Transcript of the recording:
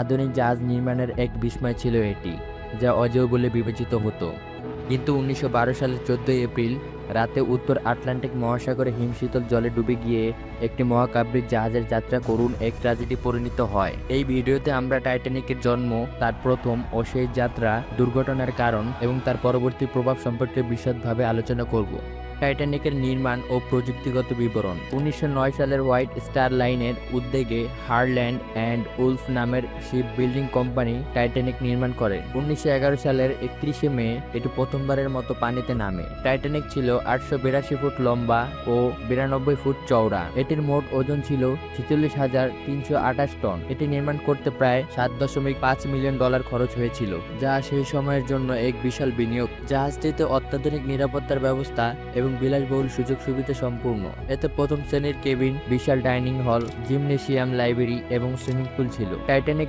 আধুনিক জাহাজ নির্মাণের এক বিস্ময় ছিল এটি, যা অজেয় বলে বিবেচিত হতো। কিন্তু উনিশশো বারো সালের চোদ্দই এপ্রিল রাতে উত্তর আটলান্টিক মহাসাগরে হিমশীতল জলে ডুবে গিয়ে একটি মহাকাব্যিক জাহাজের যাত্রা করুন এক ট্র্যাজেডি পরিণত হয়। এই ভিডিওতে আমরা টাইটানিকের জন্ম, তার প্রথম ও সেই যাত্রা, দুর্ঘটনার কারণ এবং তার পরবর্তী প্রভাব সম্পর্কে বিশদভাবে আলোচনা করব। টাইটানিকের নির্মাণ ও প্রযুক্তিগত বিবরণ। উনিশশো নয় সালের হোয়াইট স্টার লাইনের উদ্যোগে হারল্যান্ড অ্যান্ড উলফ নামের শিপ বিল্ডিং কোম্পানি টাইটানিক নির্মাণ করে। উনিশশো এগারো সালের একত্রিশে মে এটি প্রথমবারের মতো পানিতে নামে। টাইটানিক ছিল আটশো বিরাশি ফুট লম্বা ও বিরানব্বই ফুট চওড়া। এটির মোট ওজন ছিল ছেচল্লিশ হাজার তিনশো আঠাশ টন। এটি নির্মাণ করতে প্রায় সাত দশমিক পাঁচ মিলিয়ন ডলার খরচ হয়েছিল, যা সেই সময়ের জন্য এক বিশাল বিনিয়োগ। জাহাজটিতে অত্যাধুনিক নিরাপত্তার ব্যবস্থা এবং বিলাসবহুল সুযোগ সুবিধা সম্পূর্ণ। এতে প্রথম শ্রেণির কেবিন, বিশাল ডাইনিং হল, জিমনেশিয়াম লাইব্রেরি এবং সুইমিং পুল ছিল। টাইটানিকের